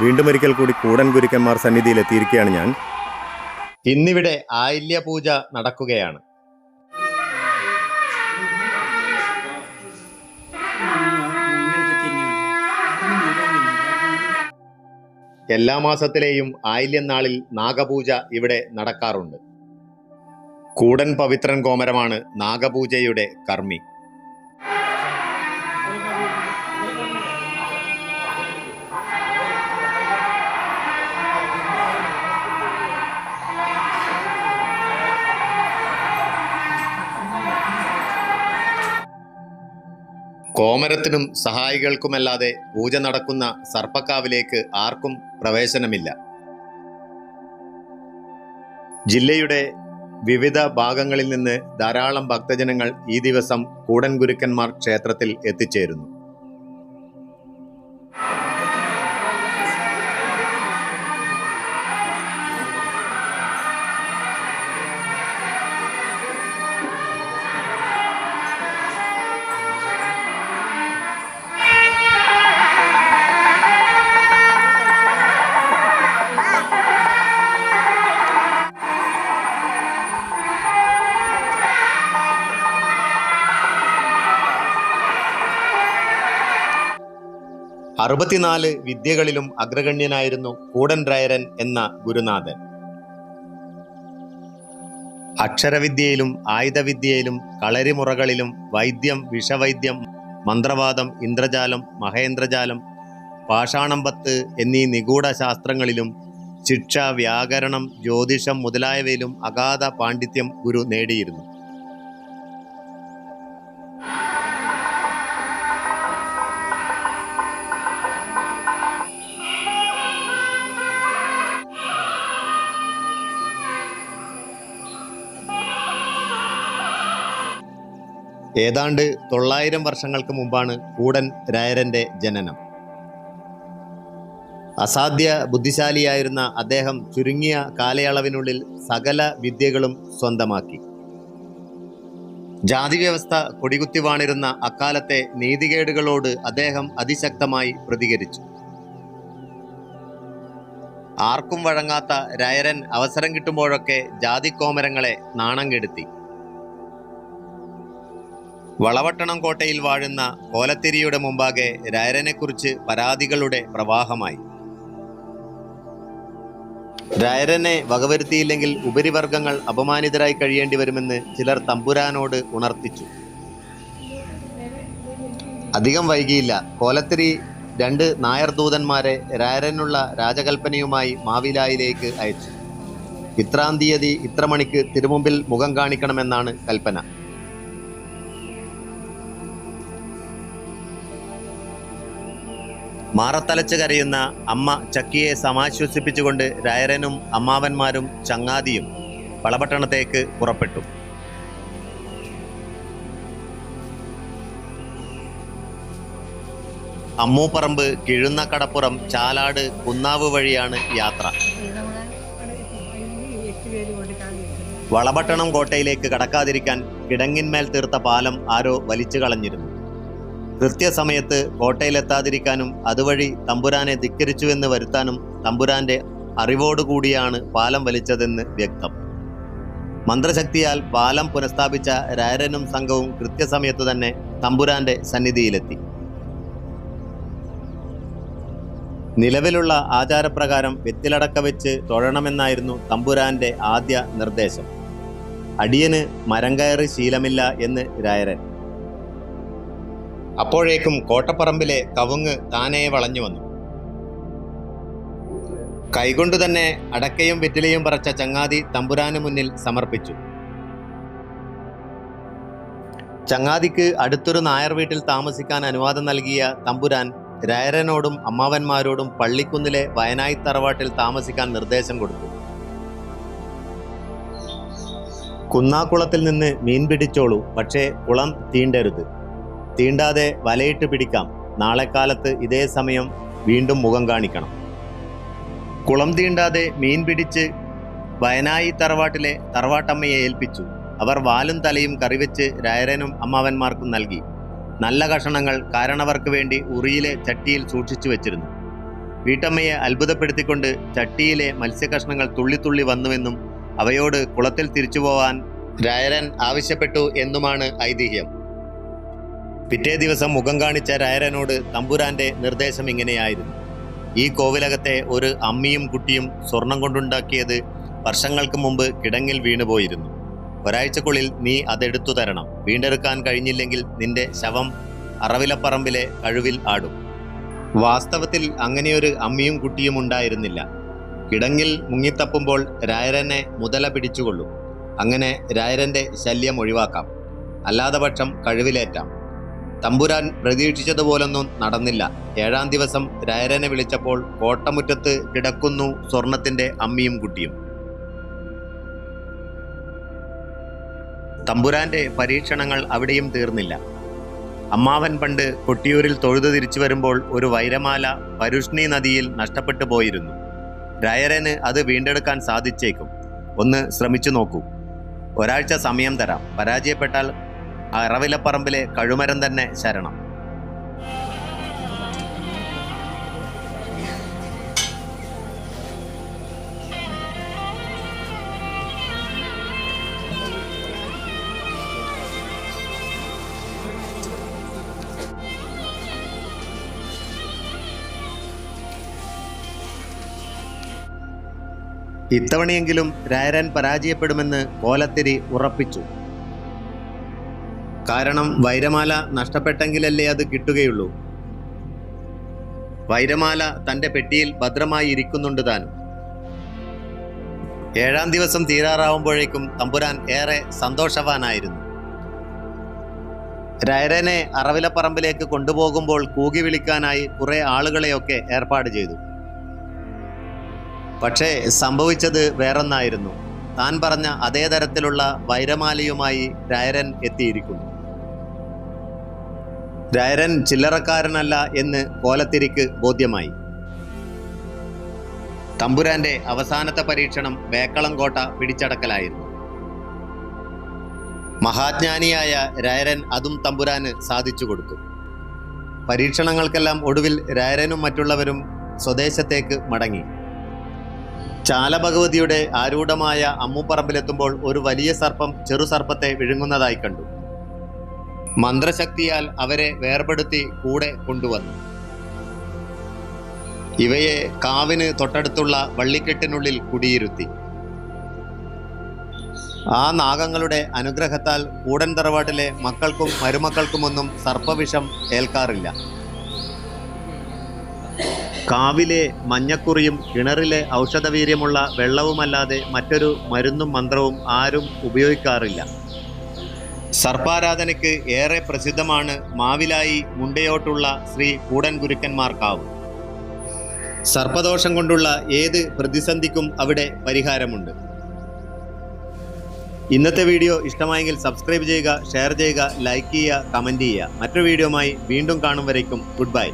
വീണ്ടും ഒരിക്കൽ കൂടി കൂടൻ ഗുരുക്കന്മാർ സന്നിധിയിൽ എത്തിയിരിക്കുകയാണ് ഞാൻ. ഇന്നിവിടെ ആയില്യ പൂജ നടക്കുകയാണ്. എല്ലാ മാസത്തിലെയും ആയില്യം നാളിൽ നാഗപൂജ ഇവിടെ നടക്കാറുണ്ട്. കൂടൻ പവിത്രൻ കോമരമാണ് നാഗപൂജയുടെ കർമ്മി. കോമരത്തിനും സഹായികൾക്കുമല്ലാതെ പൂജ നടക്കുന്ന സർപ്പക്കാവിലേക്ക് ആർക്കും പ്രവേശനമില്ല. ജില്ലയുടെ വിവിധ ഭാഗങ്ങളിൽ നിന്ന് ധാരാളം ഭക്തജനങ്ങൾ ഈ ദിവസം കൂടൻ ഗുരുക്കന്മാർ ക്ഷേത്രത്തിൽ എത്തിച്ചേരുന്നു. അറുപത്തിനാല് വിദ്യകളിലും അഗ്രഗണ്യനായിരുന്നു കൂടൻ രായരൻ എന്ന ഗുരുനാഥൻ. അക്ഷരവിദ്യയിലും ആയുധവിദ്യയിലും കളരിമുറകളിലും വൈദ്യം വിഷവൈദ്യം മന്ത്രവാദം ഇന്ദ്രജാലം മഹേന്ദ്രജാലം പാഷാണമ്പത്ത് എന്നീ നിഗൂഢ ശാസ്ത്രങ്ങളിലും ശിക്ഷ വ്യാകരണം ജ്യോതിഷം മുതലായവയിലും അഗാധ പാണ്ഡിത്യം ഗുരു നേടിയിരുന്നു. ഏതാണ്ട് തൊള്ളായിരം വർഷങ്ങൾക്ക് മുമ്പാണ് കൂടൻ രായരന്റെ ജനനം. അസാധ്യ ബുദ്ധിശാലിയായിരുന്ന അദ്ദേഹം ചുരുങ്ങിയ കാലയളവിനുള്ളിൽ സകല വിദ്യകളും സ്വന്തമാക്കി. ജാതി വ്യവസ്ഥ കൊടികുത്തി വാണിരുന്ന അക്കാലത്തെ നീതികേടുകളോട് അദ്ദേഹം അതിശക്തമായി പ്രതികരിച്ചു. ആർക്കും വഴങ്ങാത്ത രായരൻ അവസരം കിട്ടുമ്പോഴൊക്കെ ജാതിക്കോമരങ്ങളെ നാണം കെടുത്തി വളവട്ടണം കോട്ടയിൽ വാഴുന്ന കോലത്തിരിയുടെ മുമ്പാകെ രായരനെക്കുറിച്ച് പരാതികളുടെ പ്രവാഹമായി. രായരനെ വകവരുത്തിയില്ലെങ്കിൽ ഉപരിവർഗങ്ങൾ അപമാനിതരായി കഴിയേണ്ടി വരുമെന്ന് ചിലർ തമ്പുരാനോട് ഉണർത്തിച്ചു. അധികം വൈകിയില്ല. കോലത്തിരി രണ്ട് നായർ ദൂതന്മാരെ രായരനുള്ള രാജകൽപ്പനയുമായി മാവിലായിലേക്ക് അയച്ചു. ഇത്രാം തീയതി ഇത്ര മണിക്ക് തിരുമുമ്പിൽ മുഖം കാണിക്കണമെന്നാണ് കൽപ്പന. മാറത്തലച്ച് കരയുന്ന അമ്മ ചക്കിയെ സമാശ്വസിപ്പിച്ചുകൊണ്ട് രായരനും അമ്മാവന്മാരും ചങ്ങാതിയും വളപട്ടണത്തേക്ക് പുറപ്പെട്ടു. അമ്മൂപ്പറമ്പ് കിഴുന്ന കടപ്പുറം ചാലാട് കുന്നാവ് വഴിയാണ് യാത്ര. വളപട്ടണം കോട്ടയിലേക്ക് കടക്കാതിരിക്കാൻ കിടങ്ങിന്മേൽ തീർത്ത പാലം ആരോ വലിച്ചു കളഞ്ഞിരുന്നു. കൃത്യസമയത്ത് കോട്ടയിലെത്താതിരിക്കാനും അതുവഴി തമ്പുരാനെ ധിക്കരിച്ചുവെന്ന് വരുത്താനും തമ്പുരാന്റെ അറിവോടുകൂടിയാണ് പാലം വലിച്ചതെന്ന് വ്യക്തം. മന്ത്രശക്തിയാൽ പാലം പുനഃസ്ഥാപിച്ച രാരനും സംഘവും കൃത്യസമയത്ത് തന്നെ തമ്പുരാന്റെ സന്നിധിയിലെത്തി. നിലവിലുള്ള ആചാരപ്രകാരം വെത്തിലടക്ക വെച്ച് തൊഴണമെന്നായിരുന്നു തമ്പുരാന്റെ ആദ്യ നിർദ്ദേശം. അടിയന് മരം കയറി ശീലമില്ല എന്ന് രായരൻ അപ്പോഴേക്കും കോട്ടപ്പറമ്പിലെ കവുങ്ങ് താനേ വളഞ്ഞു വന്നു. കൈകൊണ്ടു തന്നെ അടക്കയും വെറ്റിലയും പറച്ച ചങ്ങാതി തമ്പുരാന് മുന്നിൽ സമർപ്പിച്ചു. ചങ്ങാതിക്ക് അടുത്തൊരു നായർ വീട്ടിൽ താമസിക്കാൻ അനുവാദം നൽകിയ തമ്പുരാൻ രായരനോടും അമ്മാവന്മാരോടും പള്ളിക്കുന്നിലെ വയനായി തറവാട്ടിൽ താമസിക്കാൻ നിർദ്ദേശം കൊടുത്തു. കുന്നാക്കുളത്തിൽ നിന്ന് മീൻ പിടിച്ചോളൂ പക്ഷേ കുളം തീണ്ടരുത്. തീണ്ടാതെ വലയിട്ട് പിടിക്കാം. നാളെ കാലത്ത് ഇതേ സമയം വീണ്ടും മുഖം കാണിക്കണം. കുളം തീണ്ടാതെ മീൻ പിടിച്ച് വയനായി തറവാട്ടിലെ തറവാട്ടമ്മയെ ഏൽപ്പിച്ചു. അവർ വാലും തലയും കറിവെച്ച് രായരനും അമ്മാവന്മാർക്കും നൽകി. നല്ല കഷണങ്ങൾ കാരണവർക്ക് വേണ്ടി ഉറിയിലെ ചട്ടിയിൽ സൂക്ഷിച്ചു വെച്ചിരുന്നു. വീട്ടമ്മയെ അത്ഭുതപ്പെടുത്തിക്കൊണ്ട് ചട്ടിയിലെ മത്സ്യകഷ്ണങ്ങൾ തുള്ളിത്തുള്ളി വന്നുവെന്നും അവയോട് കുളത്തിൽ തിരിച്ചു പോവാൻ രായരൻ ആവശ്യപ്പെട്ടു എന്നുമാണ് ഐതിഹ്യം. പിറ്റേ ദിവസം മുഖം കാണിച്ച രായരനോട് തമ്പുരാന്റെ നിർദ്ദേശം ഇങ്ങനെയായിരുന്നു. ഈ കോവിലകത്തെ ഒരു അമ്മിയും കുട്ടിയും സ്വർണം കൊണ്ടുണ്ടാക്കിയത് വർഷങ്ങൾക്ക് മുമ്പ് കിടങ്ങിൽ വീണുപോയിരുന്നു. ഒരാഴ്ചക്കുള്ളിൽ നീ അതെടുത്തു തരണം. വീണ്ടെടുക്കാൻ കഴിഞ്ഞില്ലെങ്കിൽ നിന്റെ ശവം അറവിലപ്പറമ്പിലെ കഴിവിൽ ആടും. വാസ്തവത്തിൽ അങ്ങനെയൊരു അമ്മിയും കുട്ടിയും ഉണ്ടായിരുന്നില്ല. കിടങ്ങിൽ മുങ്ങിത്തപ്പുമ്പോൾ രായരനെ മുതല പിടിച്ചുകൊള്ളും. അങ്ങനെ രായരന്റെ ശല്യം ഒഴിവാക്കാം. അല്ലാതെ പക്ഷം കഴിവിലേറ്റാം. തമ്പുരാൻ പ്രതീക്ഷിച്ചതുപോലൊന്നും നടന്നില്ല. ഏഴാം ദിവസം രായരനെ വിളിച്ചപ്പോൾ കോട്ടമുറ്റത്ത് കിടക്കുന്നു സ്വർണത്തിന്റെ അമ്മിയും കുട്ടിയും. തമ്പുരാന്റെ പരീക്ഷണങ്ങൾ അവിടെയും തീർന്നില്ല. അമ്മാവൻ പണ്ട് കൊട്ടിയൂരിൽ തൊഴുതു തിരിച്ചു വരുമ്പോൾ ഒരു വൈരമാല പരുഷ്ണി നദിയിൽ നഷ്ടപ്പെട്ടു പോയിരുന്നു. രായരന് അത് വീണ്ടെടുക്കാൻ സാധിച്ചേക്കും. ഒന്ന് ശ്രമിച്ചു നോക്കൂ. ഒരാഴ്ച സമയം തരാം. പരാജയപ്പെട്ടാൽ അറവിലപ്പറമ്പിലെ കഴുമരം തന്നെ ശരണം. ഇത്തവണയെങ്കിലും രായരൻ പരാജയപ്പെടുമെന്ന് കോലത്തിരി ഉറപ്പിച്ചു. കാരണം വൈരമാല നഷ്ടപ്പെട്ടെങ്കിലല്ലേ അത് കിട്ടുകയുള്ളൂ. വൈരമാല തന്റെ പെട്ടിയിൽ ഭദ്രമായി ഇരിക്കുന്നുണ്ട് താനും. ഏഴാം ദിവസം തീരാറാവുമ്പോഴേക്കും തമ്പുരാൻ ഏറെ സന്തോഷവാനായിരുന്നു. രയരനെ അറവിലപ്പറമ്പിലേക്ക് കൊണ്ടുപോകുമ്പോൾ കൂകി വിളിക്കാനായി കുറേ ആളുകളെയൊക്കെ ഏർപ്പാട് ചെയ്തു. പക്ഷേ സംഭവിച്ചത് വേറൊന്നായിരുന്നു. താൻ പറഞ്ഞ അതേ തരത്തിലുള്ള വൈരമാലയുമായി രായരൻ എത്തിയിരിക്കുന്നു. രായരൻ ചില്ലറക്കാരനല്ല എന്ന് കോലത്തിരിക്ക് ബോധ്യമായി. തമ്പുരാന്റെ അവസാനത്തെ പരീക്ഷണം വേക്കളം കോട്ട പിടിച്ചടക്കലായിരുന്നു. മഹാജ്ഞാനിയായ രായരൻ അതും തമ്പുരാന് സാധിച്ചു കൊടുത്തു. പരീക്ഷണങ്ങൾക്കെല്ലാം ഒടുവിൽ രായരനും മറ്റുള്ളവരും സ്വദേശത്തേക്ക് മടങ്ങി. ചാലഭഗവതിയുടെ ആരൂഢമായ അമ്മുപ്പറമ്പിലെത്തുമ്പോൾ ഒരു വലിയ സർപ്പം ചെറു സർപ്പത്തെ വിഴുങ്ങുന്നതായി കണ്ടു. മന്ത്രശക്തിയാൽ അവരെ വേർപെടുത്തി കൂടെ കൊണ്ടുവന്നു. ഇവയെ കാവിന് തൊട്ടടുത്തുള്ള വള്ളിക്കെട്ടിനുള്ളിൽ കുടിയിരുത്തി. ആ നാഗങ്ങളുടെ അനുഗ്രഹത്താൽ കൂടൻ തറവാട്ടിലെ മക്കൾക്കും മരുമക്കൾക്കുമൊന്നും സർപ്പവിഷം ഏൽക്കാറില്ല. കാവിലെ മഞ്ഞക്കുറിയും കിണറിലെ ഔഷധവീര്യമുള്ള വെള്ളവുമല്ലാതെ മറ്റൊരു മരുന്നും മന്ത്രവും ആരും ഉപയോഗിക്കാറില്ല. സർപ്പാരാധനയ്ക്ക് ഏറെ പ്രസിദ്ധമാണ് മാവിലായി മുണ്ടയോട്ടുള്ള ശ്രീ കൂടൻ ഗുരുക്കന്മാർക്കാവ് സർപ്പദോഷം കൊണ്ടുള്ള ഏത് പ്രതിസന്ധിക്കും അവിടെ പരിഹാരമുണ്ട്. ഇന്നത്തെ വീഡിയോ ഇഷ്ടമായെങ്കിൽ സബ്സ്ക്രൈബ് ചെയ്യുക ഷെയർ ചെയ്യുക ലൈക്ക് ചെയ്യുക കമന്റ് ചെയ്യുക. മറ്റൊരു വീഡിയോമായി വീണ്ടും കാണും വരയ്ക്കും ഗുഡ് ബൈ.